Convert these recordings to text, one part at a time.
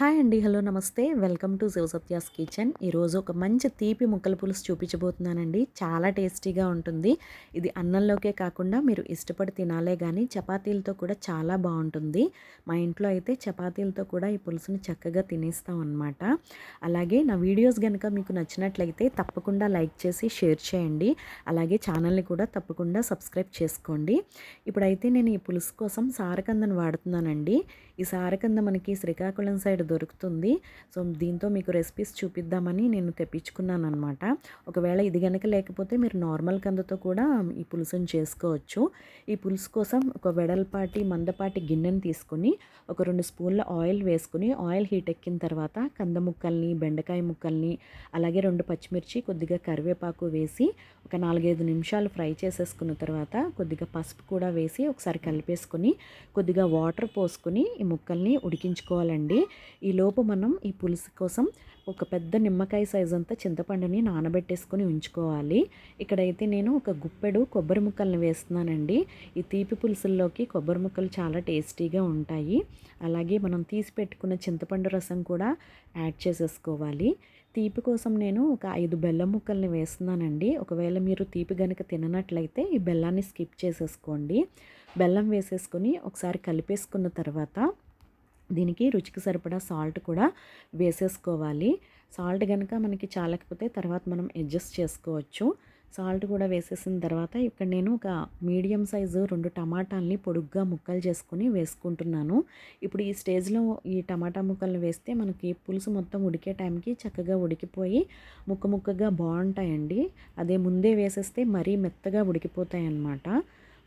Hi అండి. Hello నమస్తే. Welcome to Shivasatya's kitchen. ఈరోజు ఒక మంచి తీపి ముక్కల పులుసు చూపించబోతున్నానండి. చాలా టేస్టీగా ఉంటుంది. ఇది అన్నంలోకే కాకుండా మీరు ఇష్టపడి తినాలే కానీ చపాతీలతో కూడా చాలా బాగుంటుంది. మా ఇంట్లో అయితే చపాతీలతో కూడా ఈ పులుసుని చక్కగా తినేస్తాం అనమాట అలాగే నా వీడియోస్ కనుక మీకు నచ్చినట్లయితే తప్పకుండా లైక్ చేసి షేర్ చేయండి. అలాగే ఛానల్ని కూడా తప్పకుండా సబ్స్క్రైబ్ చేసుకోండి. ఇప్పుడైతే నేను ఈ పులుసు కోసం సారకందను వాడుతున్నానండి. ఈ సారకంద మనకి శ్రీకాకుళం సైడ్ దొరుకుతుంది. సో దీంతో మీకు రెసిపీస్ చూపిద్దామని నేను తెప్పించుకున్నాను అనమాట ఒకవేళ ఇది కనుక లేకపోతే మీరు నార్మల్ కందతో కూడా ఈ పులుసుని చేసుకోవచ్చు. ఈ పులుసు కోసం ఒక వెడల్పాటి మందపాటి గిన్నెని తీసుకొని ఒక రెండు స్పూన్ల ఆయిల్ వేసుకుని ఆయిల్ హీట్ ఎక్కిన తర్వాత కంద ముక్కల్ని బెండకాయ ముక్కల్ని అలాగే రెండు పచ్చిమిర్చి కొద్దిగా కరివేపాకు వేసి ఒక నాలుగైదు నిమిషాలు ఫ్రై చేసేసుకున్న తర్వాత కొద్దిగా పసుపు కూడా వేసి ఒకసారి కలిపేసుకొని కొద్దిగా వాటర్ పోసుకొని ఈ ముక్కల్ని ఉడికించుకోవాలండి. ఈ లోపు మనం ఈ పులుసు కోసం ఒక పెద్ద నిమ్మకాయ సైజ్ అంతా చింతపండుని నానబెట్టేసుకొని ఉంచుకోవాలి. ఇక్కడైతే నేను ఒక గుప్పెడు కొబ్బరి ముక్కల్ని వేస్తున్నానండి. ఈ తీపి పులుసుల్లోకి కొబ్బరి ముక్కలు చాలా టేస్టీగా ఉంటాయి. అలాగే మనం తీసి పెట్టుకున్న చింతపండు రసం కూడా యాడ్ చేసేసుకోవాలి. తీపి కోసం నేను ఒక ఐదు బెల్లం ముక్కల్ని వేస్తున్నానండి. ఒకవేళ మీరు తీపి కనుక తిననట్లయితే ఈ బెల్లాన్ని స్కిప్ చేసేసుకోండి. బెల్లం వేసేసుకొని ఒకసారి కలిపేసుకున్న తర్వాత దీనికి రుచికి సరిపడా సాల్ట్ కూడా వేసేసుకోవాలి. సాల్ట్ కనుక మనకి చాలకపోతే తర్వాత మనం అడ్జస్ట్ చేసుకోవచ్చు. సాల్ట్ కూడా వేసేసిన తర్వాత ఇక్కడ నేను ఒక మీడియం సైజు రెండు టమాటాలని పొడుగ్గా ముక్కలు చేసుకొని వేసుకుంటున్నాను. ఇప్పుడు ఈ స్టేజ్లో ఈ టమాటా ముక్కలను వేస్తే మనకి పులుసు మొత్తం ఉడికే టైంకి చక్కగా ఉడికిపోయి ముక్క ముక్కగా బాగుంటాయండి. అదే ముందే వేసేస్తే మరీ మెత్తగా ఉడికిపోతాయి అన్నమాట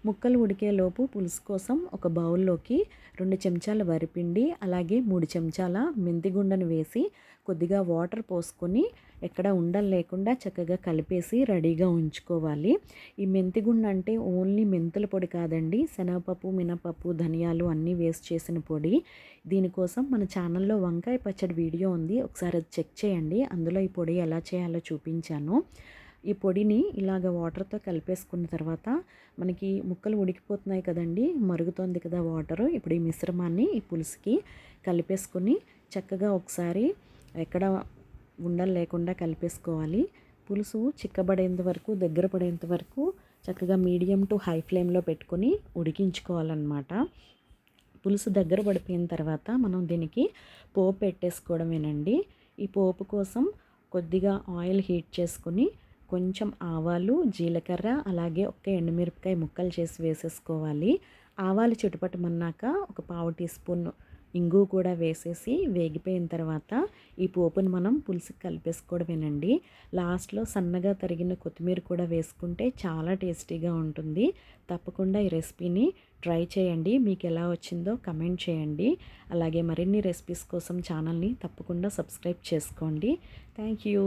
ముక్కలు ఉడికేలోపు పులుసు కోసం ఒక బౌల్లోకి రెండు చెంచాల వరిపిండి అలాగే మూడు చెంచాల మెంతిగుండను వేసి కొద్దిగా వాటర్ పోసుకొని ఎక్కడ ఉండలు లేకుండా చక్కగా కలిపేసి రెడీగా ఉంచుకోవాలి. ఈ మెంతిగుండ అంటే ఓన్లీ మెంతుల పొడి కాదండి శనగపప్పు మినపప్పు ధనియాలు అన్నీ వేస్ట్ చేసిన పొడి. దీనికోసం మన ఛానల్లో వంకాయ పచ్చడి వీడియో ఉంది ఒకసారి అది చెక్ చేయండి. అందులో ఈ పొడి ఎలా చేయాలో చూపించాను. ఈ పొడిని ఇలాగ వాటర్తో కలిపేసుకున్న తర్వాత మనకి ముక్కలు ఉడికిపోతున్నాయి కదండి మరుగుతోంది కదా వాటరు. ఇప్పుడు ఈ మిశ్రమాన్ని ఈ పులుసుకి కలిపేసుకొని చక్కగా ఒకసారి ఎక్కడ ఉండలు లేకుండా కలిపేసుకోవాలి. పులుసు చిక్కబడేంత వరకు దగ్గర పడేంత వరకు చక్కగా మీడియం టు హై ఫ్లేమ్లో పెట్టుకొని ఉడికించుకోవాలన్నమాట. పులుసు దగ్గర పడిపోయిన తర్వాత మనం దీనికి పోపు పెట్టేసుకోవడమేనండి. ఈ పోపు కోసం కొద్దిగా ఆయిల్ హీట్ చేసుకొని కొంచెం ఆవాలు జీలకర్ర అలాగే ఒక్క ఎండుమిరపకాయ ముక్కలు చేసి వేసేసుకోవాలి. ఆవాలు చుట్టుపట్టమన్నాక ఒక పావు టీ స్పూన్ ఇంగు కూడా వేసేసి వేగిపోయిన తర్వాత ఈ పోపును మనం పులుసుకి కలిపేసుకోవడమేనండి. లాస్ట్లో సన్నగా తరిగిన కొత్తిమీర కూడా వేసుకుంటే చాలా టేస్టీగా ఉంటుంది. తప్పకుండా ఈ రెసిపీని ట్రై చేయండి. మీకు ఎలా వచ్చిందో కమెంట్ చేయండి. అలాగే మరిన్ని రెసిపీస్ కోసం ఛానల్ని తప్పకుండా సబ్స్క్రైబ్ చేసుకోండి. Thank you.